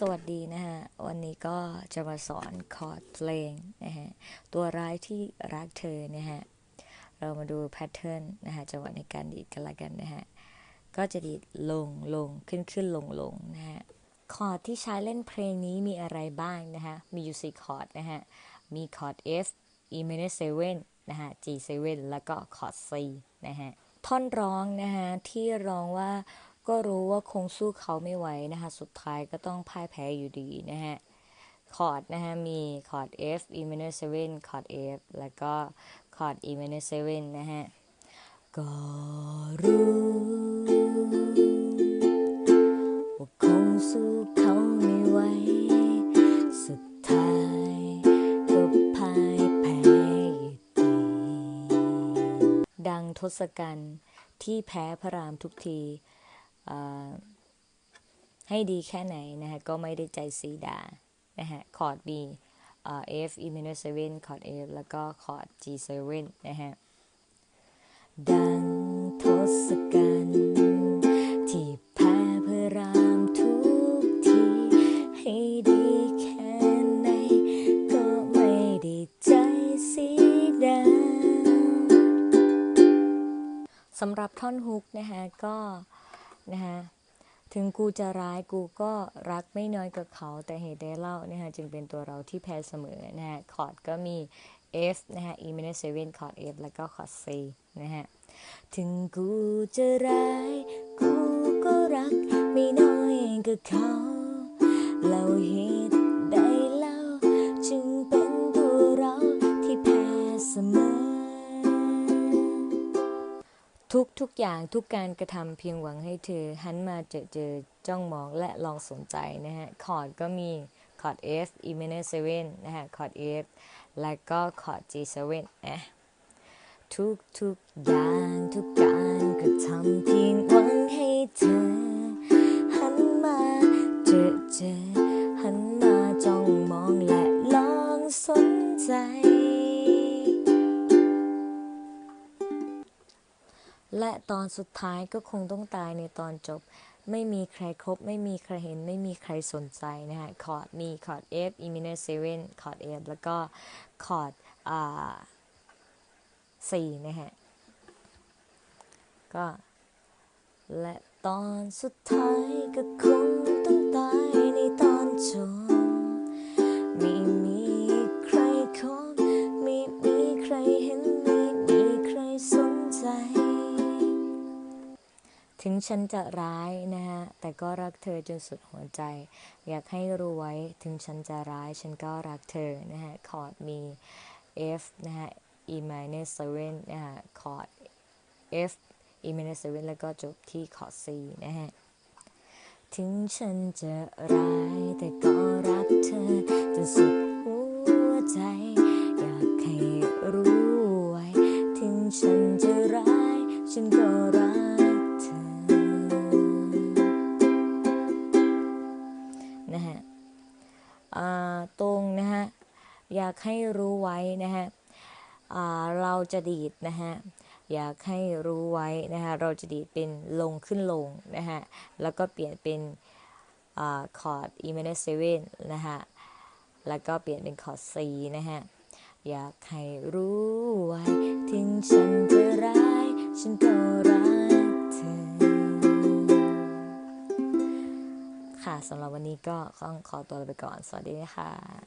สวัสดีนะฮะ วันนี้ก็จะมาสอนคอร์ดเพลงนะฮะ ตัวร้ายที่รักเธอนะฮะ เรามาดูแพทเทิร์นนะฮะจังหวะในการดีดกันละกันนะฮะ ก็จะดีดลงลงขึ้นขึ้นลงลงนะฮะ คอร์ดที่ใช้เล่นเพลงนี้มีอะไรบ้างนะฮะ มีอยู่สี่คอร์ดนะฮะ มีคอร์ด F E minor 7นะฮะ G 7แล้วก็คอร์ด C นะฮะ ท่อนร้องนะฮะที่ร้องว่า ก็รู้ว่าคงสู้เขาไม่ไหวนะคะสุดท้ายก็ต้องพ่ายแพ้อยู่ดีนะฮะคอร์ดนะฮะมีคอร์ด F E minor 7คอร์ด F แล้วก็คอร์ด E minor 7นะฮะก็รู้ว่าคงสู้เขาไม่ไหวสุดท้ายก็พ่ายแพ้อยู่ดีดังทศกัณฐ์ที่แพ้พระรามทุกที ให้ดีแค่ไหนนะฮะก็ไม่ได้ใจสีดานะฮะคอร์ด B F E minor 7 คอร์ด F แล้วก็คอร์ด G 7นะฮะดังทศกัณฐ์ที่แพ้พระรามทุกทีให้ดีแค่ไหน ก็ไม่ได้ใจสีดาสำหรับท่อนฮุกนะฮะก็ นะคะถึงกูจะร้ายกูก็รักไม่น้อยกับเขาแต่เหตุใดเล่านะฮะจึงเป็นตัวเราที่แพ้เสมอนะฮะคอร์ดก็มี F นะฮะ E minor 7คอร์ด F แล้วก็คอร์ด C นะฮะถึงกูจะร้ายกูก็รักไม่น้อยกับเขาเราเห็น ทุกทุกอย่างทุกการกระทำเพียงหวังให้เธอหันมาเจอเจอจ้องมองและลองสนใจนะฮะ คอร์ดก็มีคอร์ด F E minor 7นะฮะ คอร์ด F และก็คอร์ด G 7นะทุกทุกอย่าง และตอนสุดท้ายก็คงต้องตายในตอนจบ ไม่มีใครครบ ไม่มีใครเห็น ไม่มีใครสนใจนะฮะคอร์ดมีคอร์ด F E minor 7คอร์ด F แล้วก็คอร์ดอ่า C นะฮะ ก็ และตอนสุดท้ายก็คงต้องตายในตอนจบ ถึงฉันจะร้ายนะฮะ แต่ก็รักเธอจนสุดหัวใจ อยากให้รู้ไว้ถึงฉันจะร้าย ฉันก็รักเธอ นะฮะ คอร์ดมี F นะฮะ E minor 7นะฮะ คอร์ด F E minor 7แล้วก็จบที่คอร์ด C นะฮะ ถึงฉันจะร้ายแต่ก็รักเธอ ตรงนะฮะอยากให้รู้ไว้นะฮะเราจะดีดนะฮะอยากให้รู้ไว้นะฮะเราจะดีดเป็นลงขึ้นลงนะฮะแล้วก็เปลี่ยนเป็นอคอร์ด E minor 7นนะฮะแล้วก็เปลี่ยนเป็นคอร์ด C นะฮะอยากให้รู้ไว้ ถึงฉันจะร้าย ฉันก็รัก สำหรับวันนี้ก็ต้องขอตัวไปก่อน สวัสดีค่ะ